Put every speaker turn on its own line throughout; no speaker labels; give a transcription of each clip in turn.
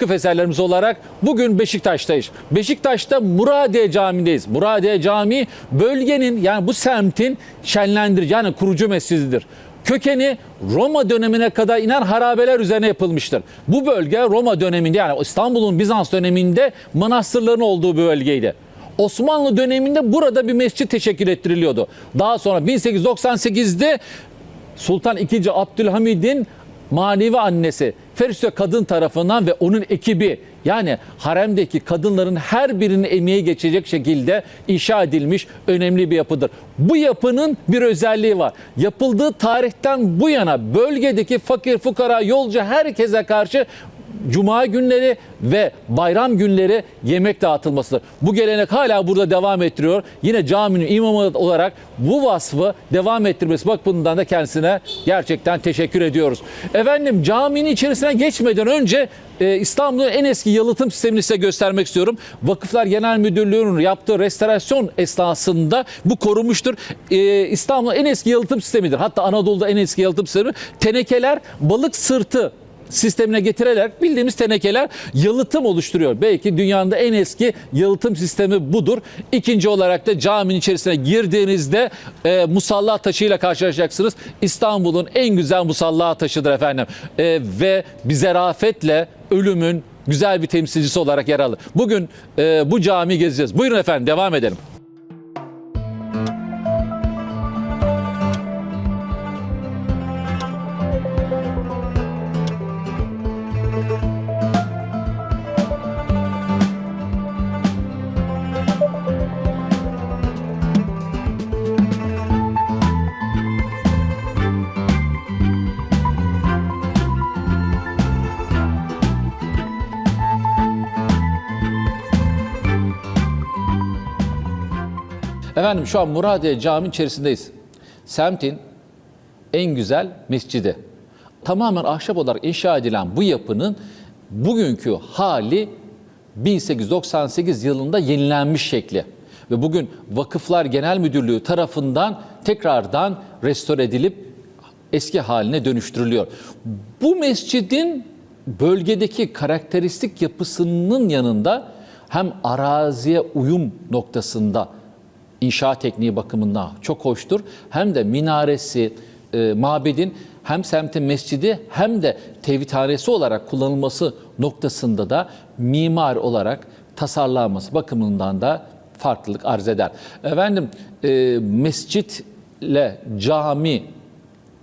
Vakıf eserlerimiz olarak bugün Beşiktaş'tayız. Beşiktaş'ta Muradiye Camii'ndeyiz. Muradiye Camii bölgenin yani bu semtin şenlendirici yani kurucu mescididir. Kökeni Roma dönemine kadar inen harabeler üzerine yapılmıştır. Bu bölge Roma döneminde yani İstanbul'un Bizans döneminde manastırların olduğu bir bölgeydi. Osmanlı döneminde burada bir mescit teşekkül ettiriliyordu. Daha sonra 1898'de Sultan II. Abdülhamid'in manevi annesi Ferişte kadın tarafından ve onun ekibi yani haremdeki kadınların her birinin emeği geçecek şekilde inşa edilmiş önemli bir yapıdır. Bu yapının bir özelliği var. Yapıldığı tarihten bu yana bölgedeki fakir fukara yolcu herkese karşı Cuma günleri ve bayram günleri yemek dağıtılmasıdır. Bu gelenek hala burada devam ettiriyor. Yine caminin imamı olarak bu vasfı devam ettirmesi bakımından da kendisine gerçekten teşekkür ediyoruz. Efendim caminin içerisine geçmeden önce e, İstanbul'un en eski yalıtım sistemini size göstermek istiyorum. Vakıflar Genel Müdürlüğü'nün yaptığı restorasyon esnasında bu korunmuştur. E, İstanbul'un en eski yalıtım sistemidir. Hatta Anadolu'da en eski yalıtım sistemi. Tenekeler balık sırtı sistemine getirerek bildiğimiz tenekeler yalıtım oluşturuyor. Belki dünyanın en eski yalıtım sistemi budur. İkinci olarak da caminin içerisine girdiğinizde e, musalla taşıyla karşılaşacaksınız. İstanbul'un en güzel musalla taşıdır efendim. E, ve bir zerafetle ölümün güzel bir temsilcisi olarak yer alır. Bugün e, bu camiyi gezeceğiz. Buyurun efendim devam edelim. Efendim şu an Muradiye Cami içerisindeyiz. Semtin en güzel mescidi. Tamamen ahşap olarak inşa edilen bu yapının bugünkü hali 1898 yılında yenilenmiş şekli. Ve bugün Vakıflar Genel Müdürlüğü tarafından tekrardan restore edilip eski haline dönüştürülüyor. Bu mescidin bölgedeki karakteristik yapısının yanında hem araziye uyum noktasında inşa tekniği bakımından çok hoştur. Hem de minaresi, e, mabedin hem semtin mescidi hem de tevhidhanesi olarak kullanılması noktasında da mimar olarak tasarlanması bakımından da farklılık arz eder. Efendim e, mescitle cami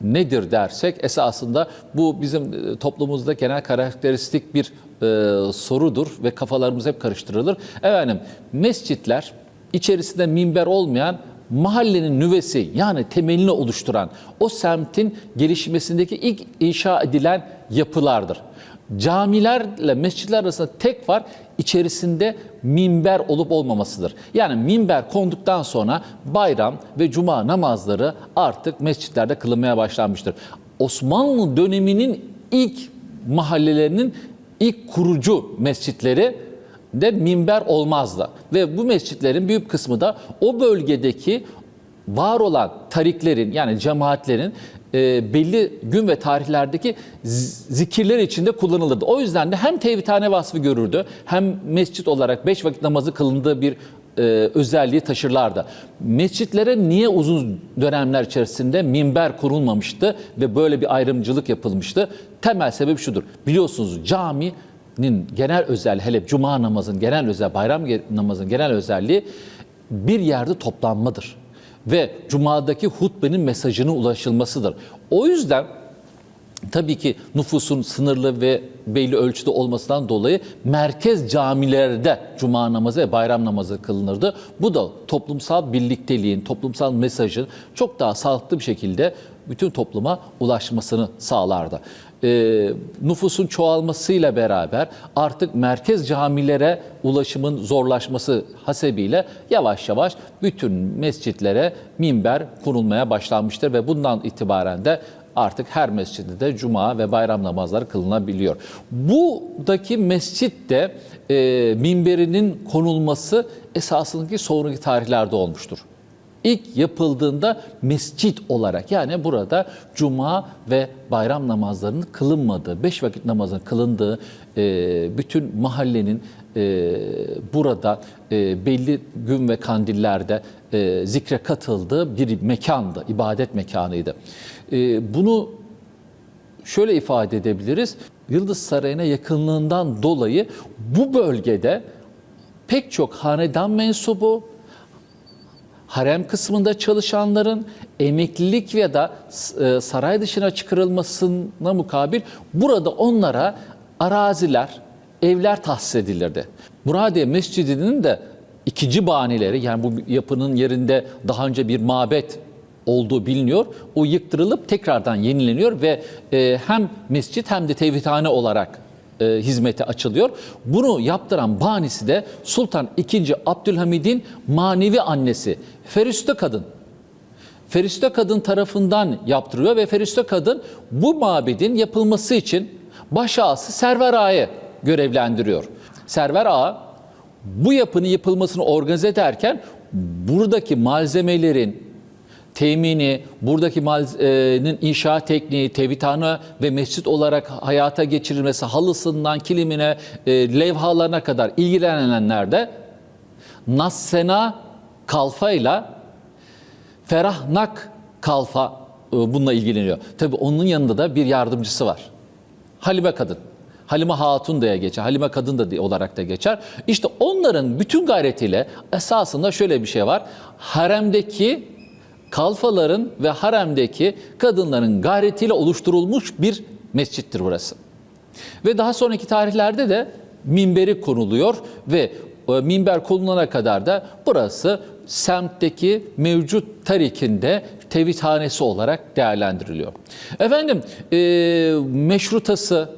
nedir dersek esasında bu bizim e, toplumumuzda genel karakteristik bir e, sorudur ve kafalarımız hep karıştırılır. Efendim mescitler içerisinde minber olmayan mahallenin nüvesi yani temelini oluşturan o semtin gelişmesindeki ilk inşa edilen yapılardır. Camilerle mescitler arasında tek var içerisinde minber olup olmamasıdır. Yani minber konduktan sonra bayram ve cuma namazları artık mescitlerde kılınmaya başlanmıştır. Osmanlı döneminin ilk mahallelerinin ilk kurucu mescitleri de minber olmazdı. Ve bu mescitlerin büyük kısmı da o bölgedeki var olan tariklerin yani cemaatlerin e, belli gün ve tarihlerdeki zikirler içinde kullanılırdı. O yüzden de hem tevhidhane vasfı görürdü hem mescit olarak beş vakit namazı kılındığı bir e, özelliği taşırlardı. Mescitlere niye uzun dönemler içerisinde minber kurulmamıştı ve böyle bir ayrımcılık yapılmıştı? Temel sebep şudur. Biliyorsunuz cami genel özel hele cuma namazın genel özel bayram namazın genel özelliği bir yerde toplanmadır ve cumadaki hutbenin mesajının ulaşılmasıdır. O yüzden tabii ki nüfusun sınırlı ve belli ölçüde olmasından dolayı merkez camilerde cuma namazı ve bayram namazı kılınırdı. Bu da toplumsal birlikteliğin, toplumsal mesajın çok daha sağlıklı bir şekilde bütün topluma ulaşmasını sağlardı. Ee, nüfusun çoğalmasıyla beraber artık merkez camilere ulaşımın zorlaşması hasebiyle yavaş yavaş bütün mescitlere minber kurulmaya başlanmıştır ve bundan itibaren de artık her mescidde de cuma ve bayram namazları kılınabiliyor. Buradaki mescit de e, minberinin konulması esasındaki sonraki tarihlerde olmuştur. İlk yapıldığında mescit olarak yani burada cuma ve bayram namazlarının kılınmadığı, beş vakit namazın kılındığı e, bütün mahallenin e, burada e, belli gün ve kandillerde e, zikre katıldığı bir mekandı, ibadet mekanıydı. E, bunu şöyle ifade edebiliriz. Yıldız Sarayı'na yakınlığından dolayı bu bölgede pek çok hanedan mensubu, harem kısmında çalışanların emeklilik ya da e, saray dışına çıkarılmasına mukabil burada onlara araziler, evler tahsis edilirdi. Muradiye Mescidi'nin de ikinci banileri yani bu yapının yerinde daha önce bir mabet olduğu biliniyor. O yıktırılıp tekrardan yenileniyor ve e, hem mescit hem de tevhidhane olarak e, hizmete açılıyor. Bunu yaptıran banisi de Sultan II. Abdülhamid'in manevi annesi Ferüste Kadın. Ferüste Kadın tarafından yaptırıyor ve Ferüste Kadın bu mabedin yapılması için baş ağası Server Ağa'yı görevlendiriyor. Server Ağa bu yapının yapılmasını organize ederken buradaki malzemelerin temini, buradaki malzemenin inşa tekniği, tevhidhane ve mescit olarak hayata geçirilmesi, halısından kilimine, e, levhalarına kadar ilgilenenler de Nassena Kalfa'yla Ferahnak Kalfa e, bununla ilgileniyor. Tabii onun yanında da bir yardımcısı var. Halime Kadın. Halime Hatun diye geçer, Halime Kadın da olarak da geçer. İşte onların bütün gayretiyle esasında şöyle bir şey var. Haremdeki kalfaların ve haremdeki kadınların gayretiyle oluşturulmuş bir mescittir burası. Ve daha sonraki tarihlerde de minberi konuluyor ve e, minber konulana kadar da burası semtteki mevcut tarikinde tevhidhanesi olarak değerlendiriliyor. Efendim e, meşrutası,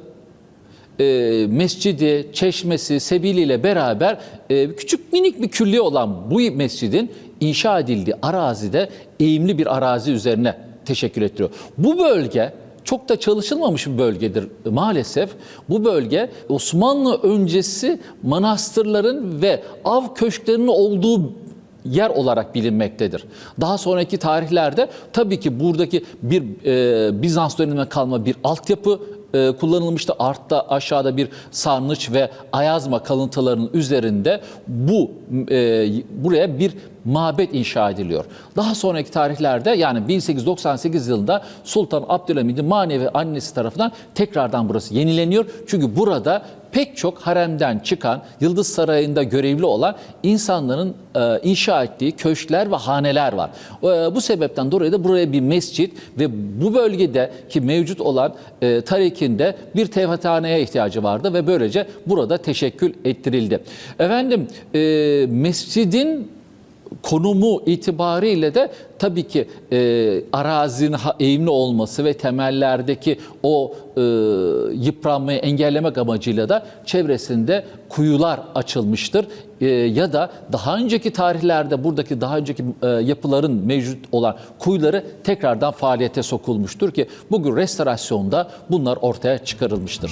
e, mescidi, çeşmesi, sebiliyle beraber e, küçük minik bir külliye olan bu mescidin inşa edildiği arazide eğimli bir arazi üzerine teşekkür ettiriyor. Bu bölge çok da çalışılmamış bir bölgedir maalesef. Bu bölge Osmanlı öncesi manastırların ve av köşklerinin olduğu yer olarak bilinmektedir. Daha sonraki tarihlerde tabii ki buradaki bir e, Bizans dönemine kalma bir altyapı e, kullanılmıştı. Artta aşağıda bir sarnıç ve ayazma kalıntılarının üzerinde bu e, buraya bir mabet inşa ediliyor. Daha sonraki tarihlerde yani 1898 yılında Sultan Abdülhamid'in manevi annesi tarafından tekrardan burası yenileniyor. Çünkü burada pek çok haremden çıkan, Yıldız Sarayı'nda görevli olan insanların e, inşa ettiği köşkler ve haneler var. E, bu sebepten dolayı da buraya bir mescit ve bu bölgedeki mevcut olan e, tarikinde bir tevhidhaneye ihtiyacı vardı ve böylece burada teşekkül ettirildi. Efendim e, mescidin konumu itibariyle de tabii ki e, arazinin eğimli olması ve temellerdeki o e, yıpranmayı engellemek amacıyla da çevresinde kuyular açılmıştır. E, ya da daha önceki tarihlerde buradaki daha önceki e, yapıların mevcut olan kuyuları tekrardan faaliyete sokulmuştur ki bugün restorasyonda bunlar ortaya çıkarılmıştır.